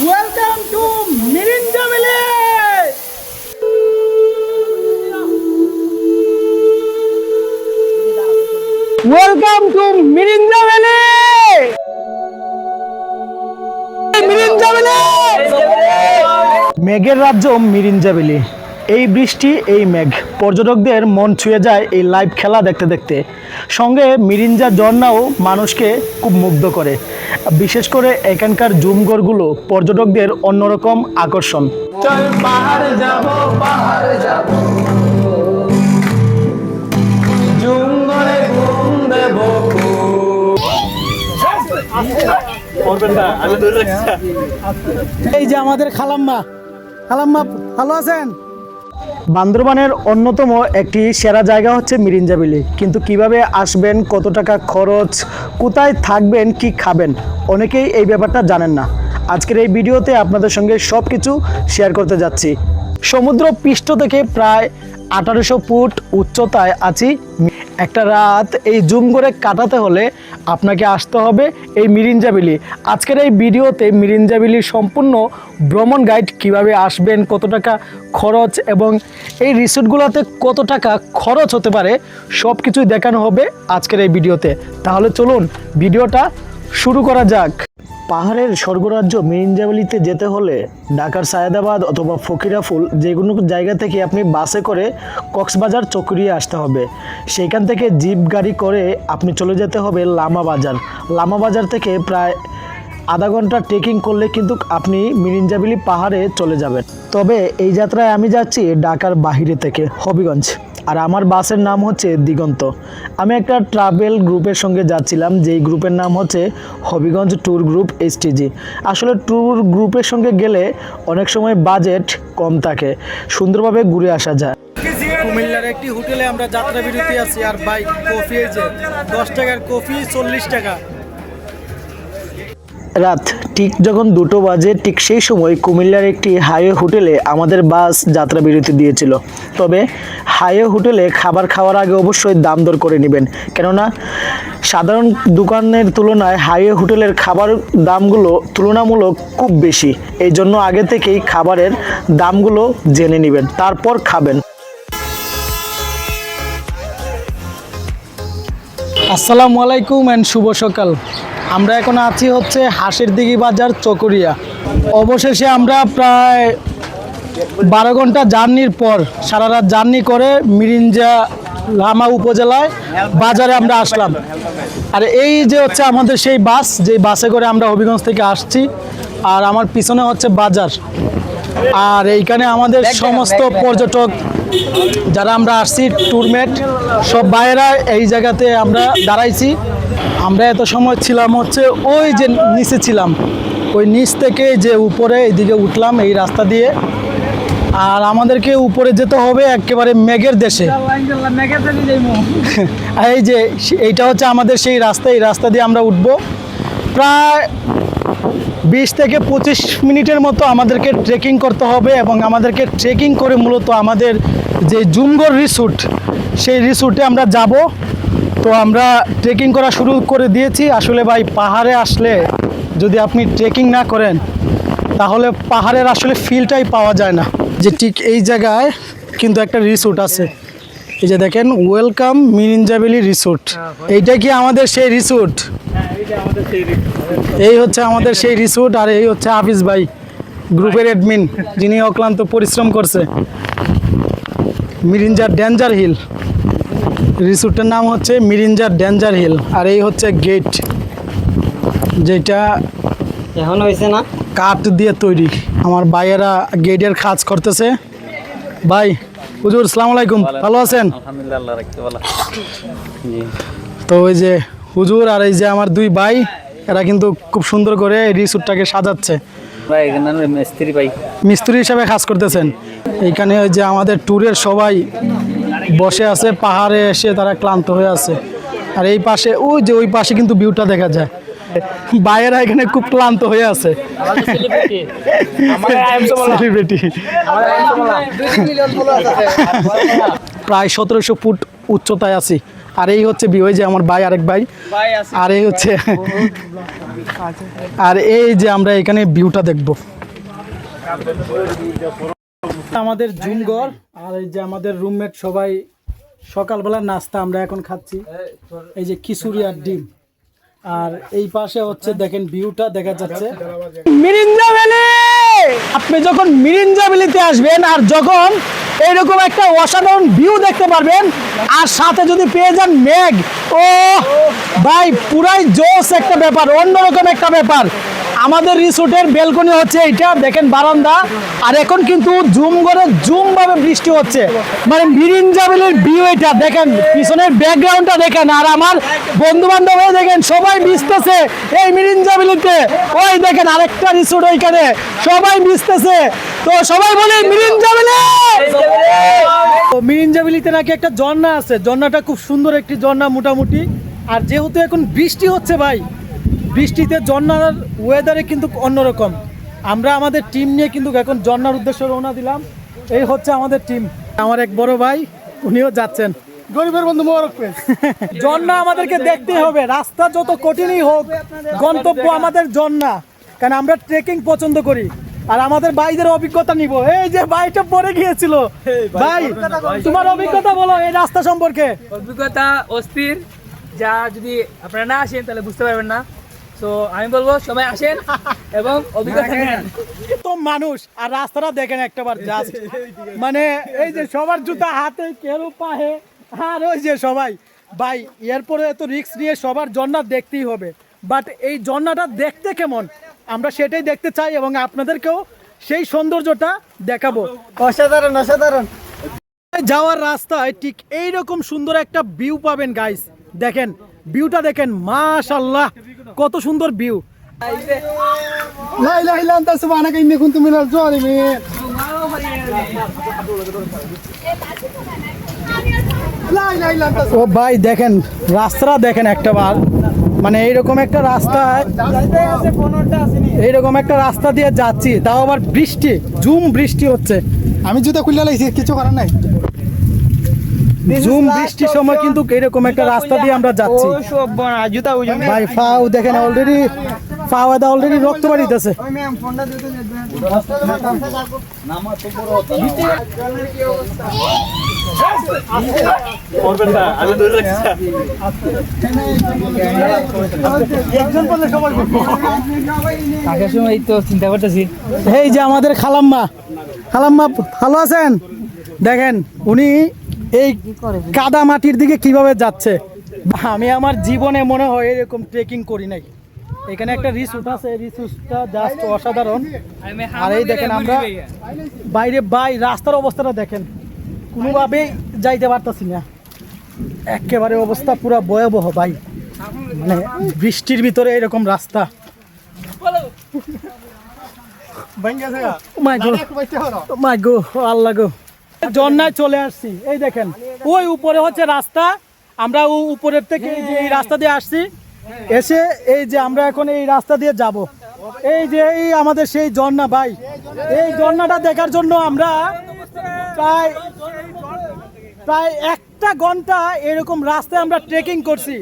Welcome to Mirinja village welcome to Mirinja village Mirinja village মেঘের রাজ্য মিরিঞ্জাবিলি এই বৃষ্টি এই মেঘ। পর্যটকদের মন ছুঁয়ে যায় এই লাইভ খেলা দেখতে দেখতে। সঙ্গে মিরিঞ্জা ঝর্ণাও মানুষকে খুব মুগ্ধ করে। বিশেষ করে এখানকার জুমঘরগুলো পর্যটকদের অন্যরকম আকর্ষণ। চল পাহাড় যাব পাহাড় যাব। জুমঘরে ঘুম দেব এই যে আমাদের খালাম্মা। খালাম্মা ভালো আছেন? বান্দরবানের অন্যতম একটি সেরা জায়গা হচ্ছে মিরিঞ্জাবিলি। কিন্তু কীভাবে আসবেন, কত টাকা খরচ, কোথায় থাকবেন, কি খাবেন, অনেকেই এই ব্যাপারটা জানেন না। আজকের এই ভিডিওতে আপনাদের সঙ্গে সব কিছু শেয়ার করতে যাচ্ছি। সমুদ্র পৃষ্ঠ থেকে প্রায় আঠারোশো ফুট উচ্চতায় আছি একটা রাত এই জুম করে কাটাতে হলে আপনাকে আসতে হবে এই মিরিঞ্জাবিলি আজকের এই ভিডিওতে মিরিঞ্জাবিলির সম্পূর্ণ ভ্রমণ গাইড কীভাবে আসবেন, কত টাকা খরচ এবং এই রিসোর্টগুলোতে কত টাকা খরচ হতে পারে সব কিছুই দেখানো হবে আজকের এই ভিডিওতে। তাহলে চলুন ভিডিওটা শুরু করা যাক। পাহাড়ের স্বর্গরাজ্য মিরিঞ্জাবলিতে যেতে হলে ঢাকার সায়েদাবাদ অথবা ফকিরাফুল যে কোনো জায়গা থেকে আপনি বাসে করে কক্সবাজার চকরিয়ে আসতে হবে। সেইখান থেকে জিপ গাড়ি করে আপনি চলে যেতে হবে লামা বাজার। লামা বাজার থেকে প্রায় আধা ঘণ্টা ট্রেকিং করলে কিন্তু আপনি মিরিঞ্জাবিলি পাহাড়ে চলে যাবেন। তবে এই যাত্রায় আমি যাচ্ছি ঢাকার বাহিরে থেকে, হবিগঞ্জ। আর আমার বাসের নাম হচ্ছে দিগন্ত। আমি একটা ট্রাভেল গ্রুপের সঙ্গে যাচ্ছিলাম, যেই গ্রুপের নাম হচ্ছে হবিগঞ্জ ট্যুর গ্রুপ এসটিজি। আসলে ট্যুর গ্রুপের সঙ্গে গেলে অনেক সময় বাজেট কম থাকে, সুন্দরভাবে ঘুরে আসা যায়। কুমিল্লার একটি হোটেলে আমরা যাত্রা বিরতি আছি, আর বাইক কফি এই যে দশ টাকার কফি চল্লিশ টাকা। রাত। ঠিক যখন দুটো বাজে, ঠিক সেই সময় কুমিল্লার একটি হাইওয়ে হোটেলে আমাদের বাস যাত্রা বিরতি দিয়েছিল। তবে হাইওয়ে হোটেলে খাবার খাওয়ার আগে অবশ্যই দাম দর করে নেবেন। কেননা, সাধারণ দোকানের তুলনায় হাইওয়ে হোটেলের খাবার দামগুলো তুলনামূলক খুব বেশি। এই জন্য আগে থেকেই খাবারের দামগুলো জেনে নেবেন, তারপর খাবেন। আসসালামু আলাইকুম অ্যান্ড শুভ সকাল। আমরা এখন আছি হচ্ছে হাসির দিঘি বাজার চকরিয়া। অবশেষে আমরা প্রায় বারো ঘণ্টা জার্নির পর সারা রাত জার্নি করে মিরিঞ্জা লামা উপজেলায় বাজারে আমরা আসলাম। আর এই যে হচ্ছে আমাদের সেই বাস যে বাসে করে আমরা হবিগঞ্জ থেকে আসছি আর আমার পিছনে হচ্ছে বাজার। আর এইখানে আমাদের সমস্ত পর্যটক যারা আমরা আসছি ট্যুরমেট সব বাইরা এই জায়গাতে আমরা দাঁড়াইছি। আমরা এত সময় ছিলাম হচ্ছে ওই যে নিচে ছিলাম। ওই নিচ থেকে যে উপরে, এইদিকে উঠলাম এই রাস্তা দিয়ে। আর আমাদেরকে উপরে যেতে হবে একেবারে মেঘের দেশে। এই যে এইটা হচ্ছে আমাদের সেই রাস্তা, এই রাস্তা দিয়ে আমরা উঠব। প্রায় বিশ থেকে পঁচিশ মিনিটের মতো আমাদেরকে ট্রেকিং করতে হবে এবং আমাদেরকে ট্রেকিং করে মূলত আমাদের যে জুমগর রিসোর্ট সেই রিসোর্টে আমরা যাব। তো আমরা ট্রেকিং করা শুরু করে দিয়েছি। আসলে ভাই, পাহাড়ে আসলে যদি আপনি ট্রেকিং না করেন, তাহলে পাহাড়ের আসলে ফিলটাই পাওয়া যায় না। যে ঠিক এই জায়গায় কিন্তু একটা রিসোর্ট আছে। এই যে দেখেন ওয়েলকাম মিরিঞ্জাবেলি রিসোর্ট এইটা কি আমাদের সেই রিসোর্ট এই হচ্ছে আমাদের সেই রিসোর্ট আর এই হচ্ছে হাফিজ ভাই, গ্রুপের অ্যাডমিন যিনি অক্লান্ত পরিশ্রম করছে। মিরিঞ্জার ডেঞ্জার হিল রিসোর্টের নাম হচ্ছে মিরিঞ্জার ডেঞ্জার হিল আর এই হচ্ছে গেট যেটা এখন হয়েছে না? কাঠ দিয়ে তৈরি। আমার ভাইয়েরা গেটের কাজ করতেছে। ভাই হুজুর সালাম আলাইকুম। ভালো আছেন? আলহামদুলিল্লাহ আল্লাহ রাখতে ভালো। জি। তো ওই যে হুজুর আর এই যে আমার দুই ভাই এরা কিন্তু খুব সুন্দর করে এই রিসোর্টটাকে সাজাচ্ছে। মিস্ত্রি ভাই। মিস্ত্রি হিসাবে কাজ করতেছেন। এইখানে ওই যে আমাদের ট্যুরের সবাই বসে আছে পাহাড়ে এসে তারা ক্লান্ত হয়ে আছে। আর এই পাশে ওই যে ওই পাশে কিন্তু ভিউটা দেখা যায়। বাইরেরা এখানে খুব ক্লান্ত হয়ে আছে। প্রায় সতেরোশো ফুট উচ্চতায় আছি। আর এই হচ্ছে বি- ওই যে আমার ভাই আরেক ভাই। আর এই হচ্ছে আর এই যে আমরা এখানে ভিউটা দেখব। আমাদের জুমঘর আর এই যে আমাদের রুমমেট সবাই সকালবেলা নাস্তা আমরা এখন খাচ্ছি। এই যে খিচুড়ি আর ডিম। আর এই পাশে হচ্ছে দেখেন ভিউটা দেখা যাচ্ছে। মিরিঞ্জা ভ্যালি! আপনি যখন মিরিঞ্জা ভ্যালিতে আসবেন আর যখন এইরকম একটা অসাধারণ ভিউ দেখতে পারবেন আর সাথে যদি পেয়ে যান মেঘ ও ভাই পুরাই জোস একটা ব্যাপার অন্যরকম একটা ব্যাপার। আমাদের রিসোর্টের বেলকনি হচ্ছে এইটা, দেখেন বারান্দা। আর এখন কিন্তু জুম করে জুম ভাবে বৃষ্টি হচ্ছে। মানে মিরিঞ্জাবিলের ভিউ এটা, দেখেন, পিছনের ব্যাকগ্রাউন্ডটা দেখেন। আর আমার বন্ধু বান্ধব দেখেন, সবাই ভিজতেছে এই মিরিঞ্জাবিলিতে ওই দেখেন আরেকটা রিসোর্ট ওইখানে, সবাই ভিজতেছে তো সবাই বলে মিরিঞ্জাবিলি মিরিঞ্জাবিলিতে নাকি একটা ঝর্ণা আছে। ঝর্ণাটা খুব সুন্দর একটি ঝর্ণা মোটামুটি। আর যেহেতু এখন বৃষ্টি হচ্ছে ভাই বৃষ্টিতে ঝর্ণার ওয়েদারে কিন্তু অন্যরকম। আমরা আমাদের টিম নিয়ে কিন্তু এখন ঝর্ণার উদ্দেশ্যে রওনা দিলাম। এই হচ্ছে আমাদের টিম আমার এক বড় ভাই উনিও যাচ্ছেন। গরিবের বন্ধু মোবারক ঝর্ণা আমাদেরকে দেখতে হবে। রাস্তা যত কঠিনই হোক গন্তব্য আমাদের ঝর্ণা। কারণ আমরা ট্রেকিং পছন্দ করি। আর আমাদের ভাইদের অভিজ্ঞতা নিব। এই যে ভাইটা পরে গিয়েছিল। ভাই তোমার অভিজ্ঞতা বলো এই রাস্তা সম্পর্কে। অভিজ্ঞতা অস্থির। যা যদি আপনারা না আসেন তাহলে বুঝতে পারবেন না। তো আমি বলব সবাই আসেন এবং অভিজ্ঞতা নেন তো মানুষ আর রাস্তাটা দেখেন একটাবার জাস্ট মানে এই যে সবার জুতা হাতে কেউ পাহে আর ওই যে সবাই। ভাই এরপরে এত নিয়ে সবার দেখতেই হবে। বাট এই ঝর্ণাটা দেখতে কেমন? আমরা সেটাই দেখতে চাই এবং আপনাদেরকেও সেই সৌন্দর্যটা দেখাবো। অসাধারণ অসাধারণ। যাওয়ার রাস্তায় ঠিক এইরকম সুন্দর একটা ভিউ পাবেন গাইস দেখেন ভিউটা দেখেন মাশাল্লাহ কত সুন্দর ভিউ। ও ভাই দেখেন রাস্তা দেখেন একটা বার মানে এইরকম একটা রাস্তা এইরকম একটা রাস্তা দিয়ে যাচ্ছি তাও আবার বৃষ্টি জুম বৃষ্টি হচ্ছে। আমি জুতো খুললে কিছু করার নাই। ঝুম বৃষ্টির সময় কিন্তু এরকম একটা রাস্তা দিয়ে আমরা যাচ্ছি। ওই ভাই ফাও দেখেন অলরেডি ফাওয়াদা অলরেডি রক্ত বাড়িতেছে। চিন্তা করতেছি এই যে আমাদের খালাম্মা। খালাম্মা ভালো আছেন? দেখেন উনি এই কাদা মাটির দিকে কীভাবে যাচ্ছে? আমি আমার জীবনে মনে হয় এরকম ট্রেকিং করি নাই। এখানে একটা রিসোর্ট আছে রিসোর্টটা জাস্ট অসাধারণ। আর এই দেখেন আমরা বাইরে বাই রাস্তার অবস্থাটা দেখেন। কোনোভাবেই যাইতে পারতাছি না। একেবারে অবস্থা পুরো ভয়াবহ ভাই। মানে বৃষ্টির ভিতরে এরকম রাস্তা। মাই গড মাই গো আল্লাহ গো। ঝর্ণায় চলে আসছি। এই দেখেন, ওই উপরে হচ্ছে রাস্তা। আমরা উপরের থেকে যে এই রাস্তা দিয়ে আসছি। এসে এই যে আমরা এখন এই রাস্তা দিয়ে যাব। এই যে এই আমাদের সেই ঝর্ণা ভাই, এই ঝর্ণাটা দেখার জন্য আমরা প্রায় প্রায় একটা ঘণ্টা এরকম রাস্তায় আমরা ট্রেকিং করছি।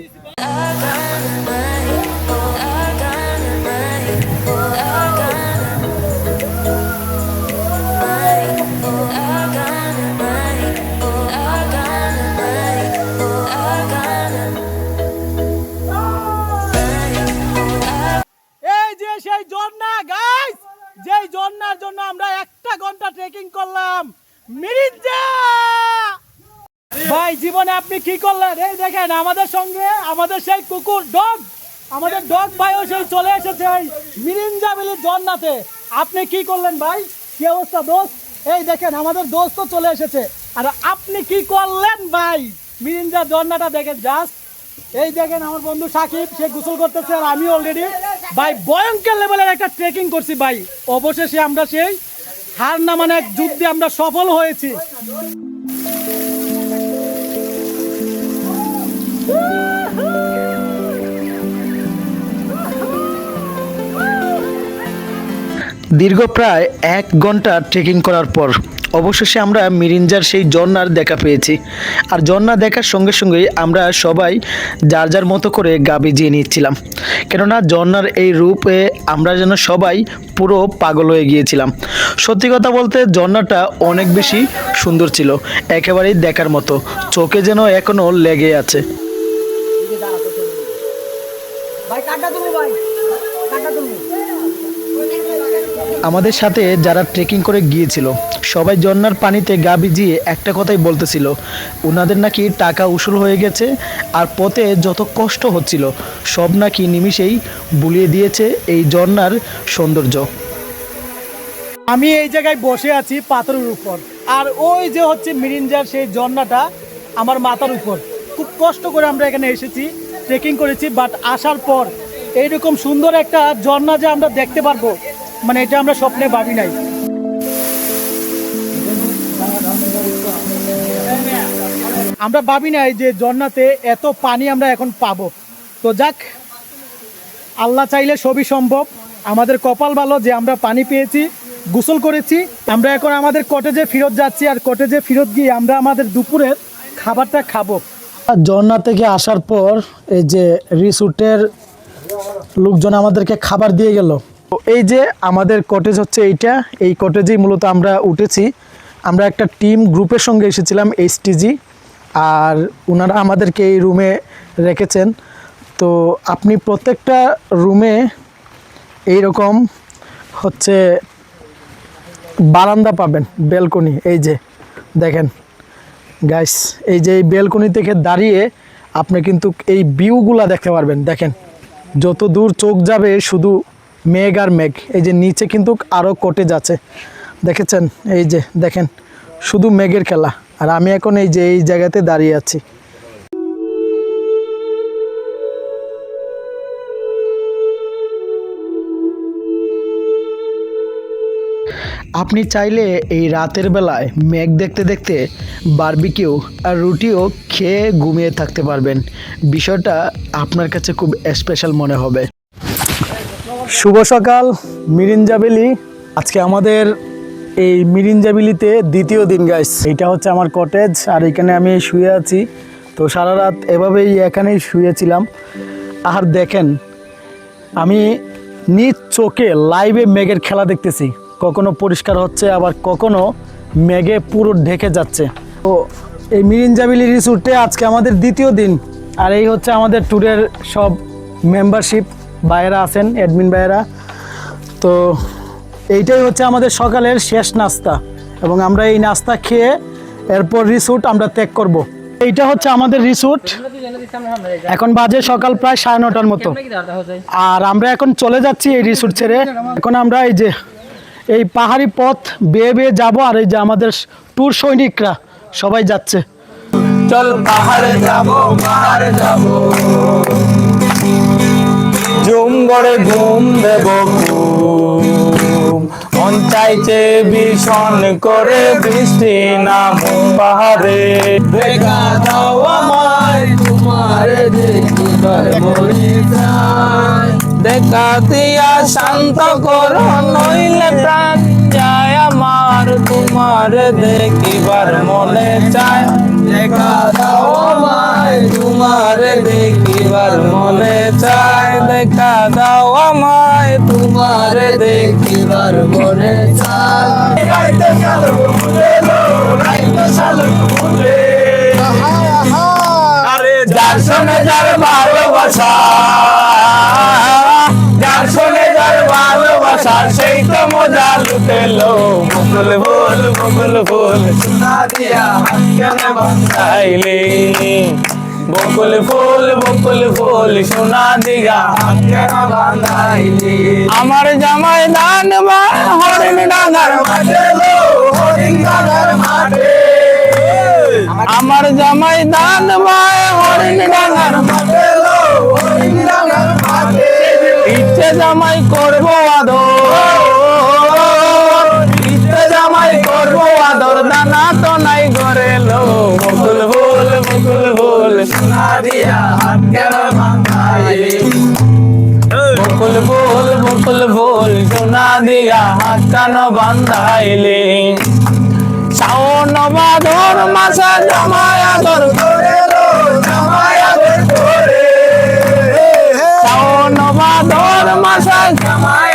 ভাই, জীবনে আপনি কি করলেন? এই দেখেন, আমাদের সঙ্গে আমাদের সেই কুকুর, ডগ। আমাদের ডগ ভাইও সেই চলে এসেছে এই মিরিঞ্জা বিলির ঝর্ণাতে আপনি কি করলেন ভাই? কি অবস্থা দোষ এই দেখেন, আমাদের দোস্ত তো চলে এসেছে। আর আপনি কি করলেন ভাই? মিরিঞ্জা ঝর্ণাটা দেখেন জাস্ট এই দেখেন, আমার বন্ধু সাকিব, সে গোসল করতেছে আর আমি অলরেডি ভাই, ভয়ঙ্কর লেভেলের একটা ট্রেকিং করছি ভাই। অবশেষে আমরা সেই হার না মানে এক যুদ্ধে আমরা সফল হয়েছি। দীর্ঘ প্রায় এক ঘণ্টা ট্রেকিং করার পর অবশেষে আমরা মিরিঞ্জার সেই ঝর্ণার দেখা পেয়েছি। আর ঝর্ণা দেখার সঙ্গে সঙ্গেই আমরা সবাই যার যার মতো করে গা ভিজিয়ে নিচ্ছিলাম। কেননা ঝর্ণার এই রূপে আমরা যেন সবাই পুরো পাগল হয়ে গিয়েছিলাম। সত্যি কথা বলতে ঝর্ণাটা অনেক বেশি সুন্দর ছিল একেবারেই দেখার মতো। চোখে যেন এখনও লেগে আছে। আমাদের সাথে যারা ট্রেকিং করে গিয়েছিল সবাই ঝর্ণার পানিতে গা ভিজিয়ে একটা কথাই বলতেছিল। ওনাদের নাকি টাকা উসুল হয়ে গেছে আর পথে যত কষ্ট হচ্ছিল, সব নাকি নিমিষেই বুলিয়ে দিয়েছে এই ঝর্ণার সৌন্দর্য। আমি এই জায়গায় বসে আছি পাথরের উপর। আর ওই যে হচ্ছে মিরিঞ্জার, সেই ঝর্ণাটা আমার মাথার উপর। খুব কষ্ট করে আমরা এখানে এসেছি ট্রেকিং করেছি বাট আসার পর এইরকম সুন্দর একটা ঝর্ণা যে আমরা দেখতে পারব মানে এটা আমরা স্বপ্নে ভাবি নাই। আমরা ভাবি নাই যে ঝর্ণাতে এত পানি আমরা এখন পাবো। তো যাক, আল্লাহ চাইলে সবই সম্ভব। আমাদের কপাল ভালো যে আমরা পানি পেয়েছি, গোসল করেছি। আমরা এখন আমাদের কটেজে ফেরত যাচ্ছি আর কটেজে ফেরত গিয়ে আমরা আমাদের দুপুরের খাবারটা খাব। ঝর্ণা থেকে আসার পর এই যে রিসুটের লোকজন আমাদেরকে খাবার দিয়ে গেল। এই যে আমাদের কটেজ হচ্ছে এইটা, এই কটেজেই মূলত আমরা উঠেছি। আমরা একটা টিম গ্রুপের সঙ্গে এসেছিলাম এইচটিজি আর ওনারা আমাদেরকে এই রুমে রেখেছেন। তো আপনি প্রত্যেকটা রুমে এই রকম হচ্ছে বারান্দা পাবেন বেলকনি এই যে, দেখেন। গাইস এই যে এই বেলকনি থেকে দাঁড়িয়ে আপনি কিন্তু এই ভিউগুলা দেখতে পারবেন, দেখেন। যত দূর চোখ যাবে শুধু মেঘ আর মেঘ, এই যে নিচে কিন্তু আরও কটেজ আছে। দেখেছেন? এই যে, দেখেন, শুধু মেঘের খেলা। আর আমি এখন এই যে, এই জায়গাতে দাঁড়িয়ে আছি। আপনি চাইলে এই রাতের বেলায় মেঘ দেখতে দেখতে বারবিকিউ আর রুটিও খেয়ে ঘুমিয়ে থাকতে পারবেন। বিষয়টা আপনার কাছে খুব স্পেশাল মনে হবে। শুভ সকাল মিরিঞ্জাবেলি আজকে আমাদের এই মিরিঞ্জাবিলিতে দ্বিতীয় দিন গাইস এটা হচ্ছে আমার কটেজ আর এখানে আমি শুয়ে আছি। তো সারা রাত এভাবেই এখানেই শুয়েছিলাম। আর দেখেন, আমি নিজ চোখে লাইভে মেঘের খেলা দেখতেছি। কখনো পরিষ্কার হচ্ছে, আবার কখনো মেঘে পুরো ঢেকে যাচ্ছে। তো এই মিরিঞ্জাবিলি রিসোর্টে আজকে আমাদের দ্বিতীয় দিন। আর এই হচ্ছে আমাদের ট্যুরের সব মেম্বারশিপ ভাইয়েরা আছেন অ্যাডমিন ভাইয়েরা। তো এইটাই হচ্ছে আমাদের সকালের শেষ নাস্তা। এবং আমরা এই নাস্তা খেয়ে এরপর রিসোর্ট আমরা ত্যাগ করব। এইটা হচ্ছে আমাদের রিসোর্ট। এখন বাজে সকাল প্রায় সাড়ে নটার মতো। আর আমরা এখন চলে যাচ্ছি এই রিসোর্ট ছেড়ে। এখন আমরা এই যে, এই পাহাড়ি পথ বেয়ে বেয়ে যাব আর এই যে আমাদের ট্যুর সৈনিকরা সবাই যাচ্ছে। চল পাহাড়ে যাব, পাহাড়ে জুম গড়ে ঘুম চাইছে ভীষণ করে বৃষ্টি নাম পাহাড়ে। দেখা দাও আমায় তোমার দেখিবার মনে দেখা দিয়া শান্ত করো নইলে প্রাণ যায় আমার। তোমার দেখিবার মনে চায়। দেখা দাও আমায় আরে যার সঙ্গে যার ভালোবাসা যার সঙ্গে যার ভালোবাসা, সেই তো মজা লুটেলো সোনা দিয়া বকুল ফুল বকুল ফুল, সোনা আমার জামাই দান বা হরিণ ডাঙ্গার মাঠে হরিণ ডাঙ্গার মাঠে আমার জামাই দান ভাই, হরিণ ডাঙ্গার ইচ্ছে জামাই করব আদর। ইচ্ছে জামাই করব আদর, দানা তো নাই ঘরে লো মুকুল ফুল, মুকুল বাঁধাইলি বকুল ফুল বকুল ফুল, সোনা দিয়া হাত বান্ধাইলি শ্রাবণ ভাদর মাসে জামাই আদর করে জামাই আদর করে। শ্রাবণ ভাদর মাসে জামাই